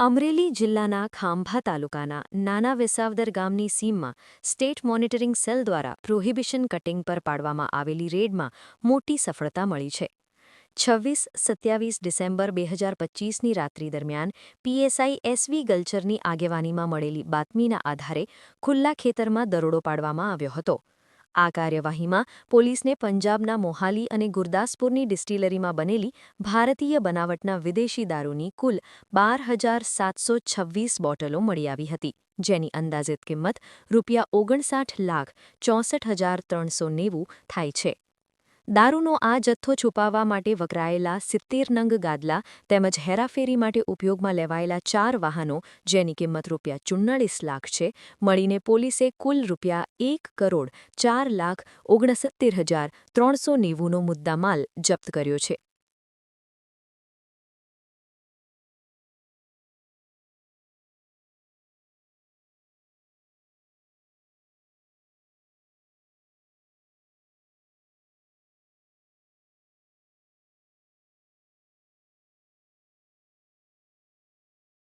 અમરેલી જિલ્લાના ખાંભા તાલુકાના નાના વેસાવદર ગામની સીમમાં સ્ટેટ મોનિટરિંગ સેલ દ્વારા પ્રોહિબિશન કટિંગ પર પાડવામાં આવેલી રેડમાં મોટી સફળતા મળી છે. છવ્વીસ સત્યાવીસ ડિસેમ્બર બે હજાર પચીસની રાત્રિ દરમિયાન પીએસઆઈ એસવી ગલ્ચરની આગેવાનીમાં મળેલી બાતમીના આધારે ખુલ્લા ખેતરમાં દરોડો પાડવામાં આવ્યો હતો. આ કાર્યવાહીમાં પોલીસને પંજાબના મોહાલી અને ગુરદાસપુરની ડિસ્ટિલરીમાં બનેલી ભારતીય બનાવટના વિદેશી દારૂની કુલ બાર બોટલો મળી આવી હતી, જેની અંદાજિત કિંમત રૂપિયા ઓગણસાઠ લાખ ચોસઠ હજાર ત્રણસો નેવું થાય છે. દારૂનો આ જથ્થો છુપાવવા માટે વકરાયેલા સિત્તેર નંગ ગાદલા તેમજ હેરાફેરી માટે ઉપયોગમાં લેવાયેલા ચાર વાહનો, જેની કિંમત રૂપિયા ચુમ્માળીસ લાખ છે, મળીને પોલીસે કુલ રૂપિયા એક કરોડ ચાર લાખ ઓગણસત્તેર હજાર ત્રણસો નેવુંનો મુદ્દામાલ જપ્ત કર્યો છે.